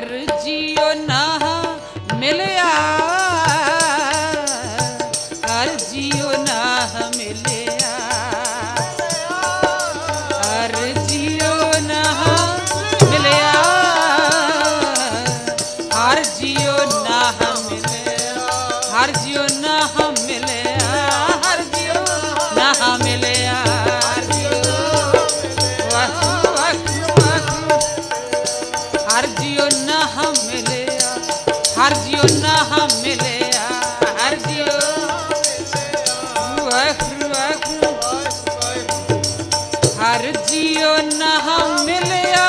Orji ਨਾ ਮਿਲਿਆ ਹਰ ਜਿਉ ਨਾ ਮਿਲਿਆ ਹਰ ਜਿਉ ਵਾਹਿਗੁਰੂ ਵਾਹਿਗੁਰੂ ਹਰ ਜਿਉ ਨਾ ਮਿਲਿਆ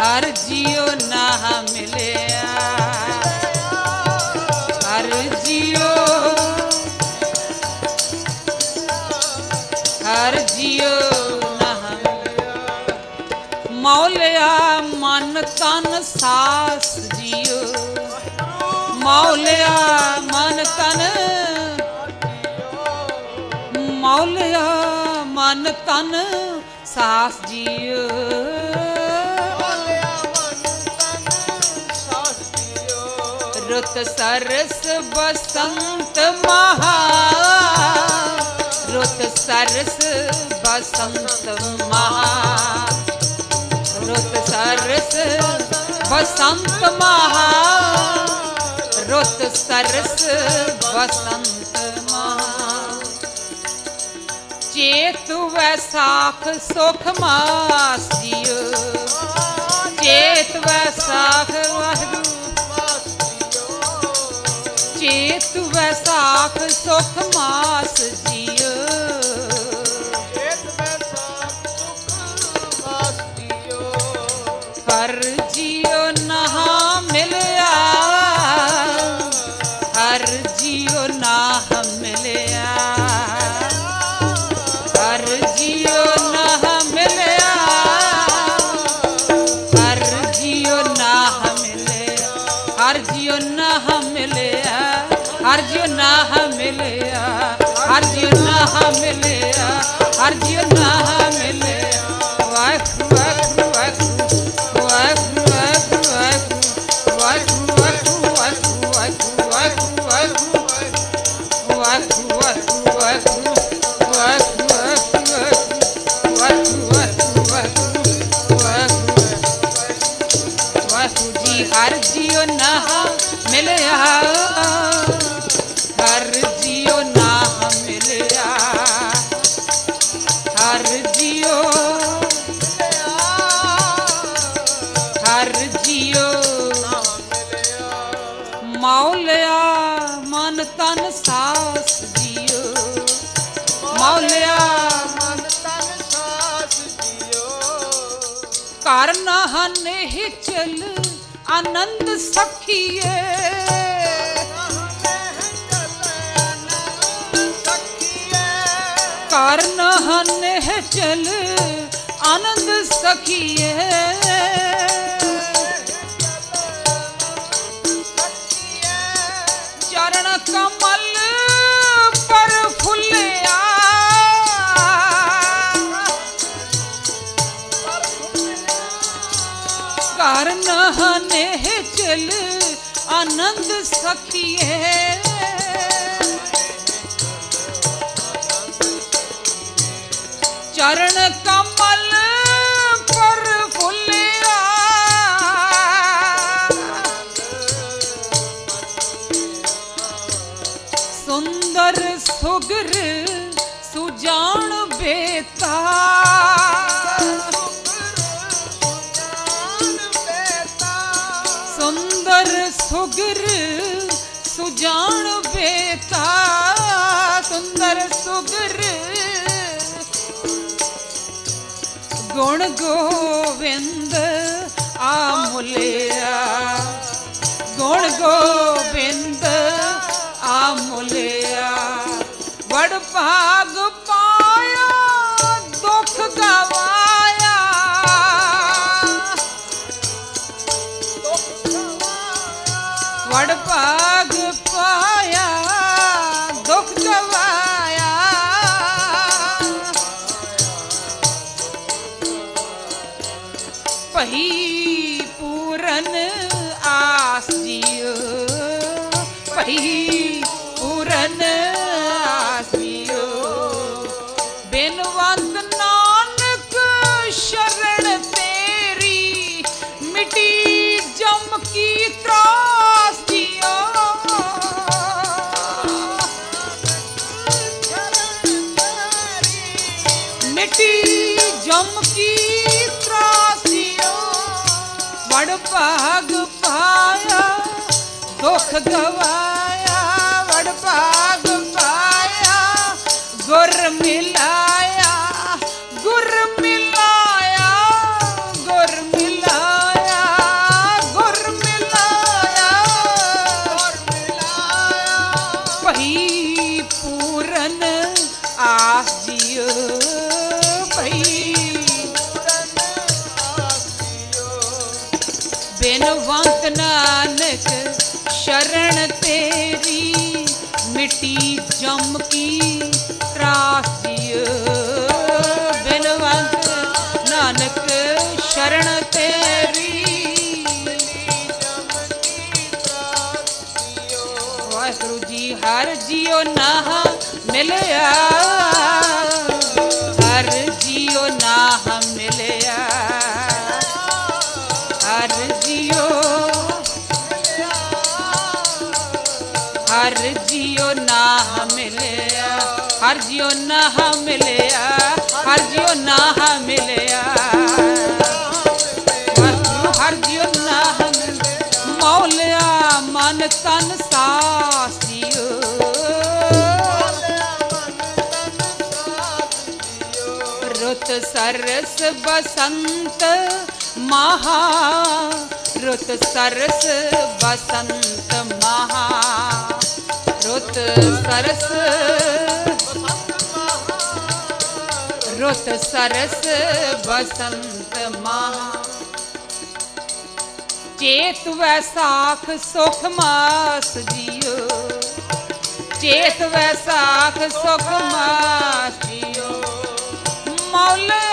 ਹਰ ਜਿਉ ਨਾ ਮਿਲਿਆ ਮਨ ਤਨ ਸਾਸ ਜਿਉ ਮੌਲਿਆ ਮਨ ਤਨ ਮੌਲਿਆ ਮਨ ਤਨ ਸਾਸ ਜਿਉ ਰੁੱਤ ਸਰਸ ਬਸੰਤ ਮਹਾ। ਰੁੱਤ ਸਰਸ ਬਸੰਤ ਮਹਾ। ਰੁੱਤ ਸਰਸ ਬਸੰਤ ਮਹਾ। ਰੁੱਤ ਸਰਸ ਬਸੰਤ ਮਹਾ। ਚੇਤ ਵੈਸਾਖ ਸੁਖ ਮਾਸ ਜਿਉ ਚੇਤ ਵੈਸਾਖ ਵਾਹਿਗੁਰੂ ਚੇਤ ਵੈਸਾਖ ਸੁਖ ਮਾਸ ਜਿਉ ਜਿਉ ਨਹਾ ਮਿਲਿਆ ਹਰ ਜਿਉ ਨਾ ਮਿਲਿਆ ਹਰ ਜਿਉ ਨਾ ਮਿਲਿਆ ਹਰ ਜਿਉ ਨਾ ਮਿਲਿਆ ਹਰ ਜਿਉ ਨਾ ਮਿਲਿਆ ਵਾਹਿਗੁਰੂ ਜੀ ਹਰ ਜੀਉ ਨਾ ਮਿਲਿਆ। ਹਰ ਜੀਉ ਨਾ ਮਿਲਿਆ। ਹਰ ਜੀਉ ਹਰ ਜੀਉ ਮੌਲਿਆ ਮਨ ਤਨ ਕਰਨਾ ਹਨ ਹਿਚਲ ਆਨੰਦ ਸਖੀਏ। ਕਾਰਨ ਹਨ ਹੈ ਚਲ ਆਨੰਦ ਸਖੀਏ। ਨਹਨੇ ਚਲ ਆਨੰਦ ਸਖੀਏ। ਚਰਨ ਕਮਲ ਸੁੰਦਰ ਸੁਗਰ ਸੁਜਾਨ ਬੇਤਾ ਸੁੰਦਰ ਸੁਗਰ। ਗੁਣ ਗੋਵਿੰਦ ਆ ਮੁਲਿਆ। ਵੜ ਭਾਗ ਪਾਇਆ ਦੁੱਖ ਗਵਾਇਆ। ਪਹੀ ਪੂਰਨ ਆਸ ਜੀਓ ਪਹੀ ਦੁੱਖ ਸ਼ਰਨ ਤੇਰੀ ਮਿੱਟੀ ਜਮ ਕੀ ਤਰਾਸ ਬਿਨਵੰਤ ਨਾਨਕ ਸ਼ਰਨ ਤੇਰੀ ਵਾਹਿਗੁਰੂ ਜੀ ਹਰ ਜੀਉ ਨਾਹ ਮਿਲਿਆ। ਹਰ ਜੀਉ ਨਾਹ ਮਿਲਿਆ। ਹਰ ਜੀਉ ਨਾਹ ਮਿਲਿਆ, ਹਰ ਜੀਉ ਨਾਹ ਮਿਲਿਆ, ਹਰ ਜੀਉ ਨਾਹ ਮਿਲਿਆ। ਹਰ ਜੀਉ ਨਾਹ ਮੌਲਿਆ ਮਨ ਤਨ ਸਾਸੀਓ ਰੁੱਤ ਸਰਸ ਬਸੰਤ ਮਹਾ, ਰੁੱਤ ਸਰਸ ਬਸੰਤ ਮਹਾ। ਰੁੱਤ ਸਰਸ। ਰੁੱਤ ਸਰਸ ਬਸੰਤ ਮਹਾ। ਚੇਤ ਵੈਸਾਖ ਸੁਖ ਮਾਸ ਜੀਓ ਚੇਤ ਵੈਸਾਖ ਸੁਖ ਮਾਸ ਜੀਓ ਮੌਲਿਆ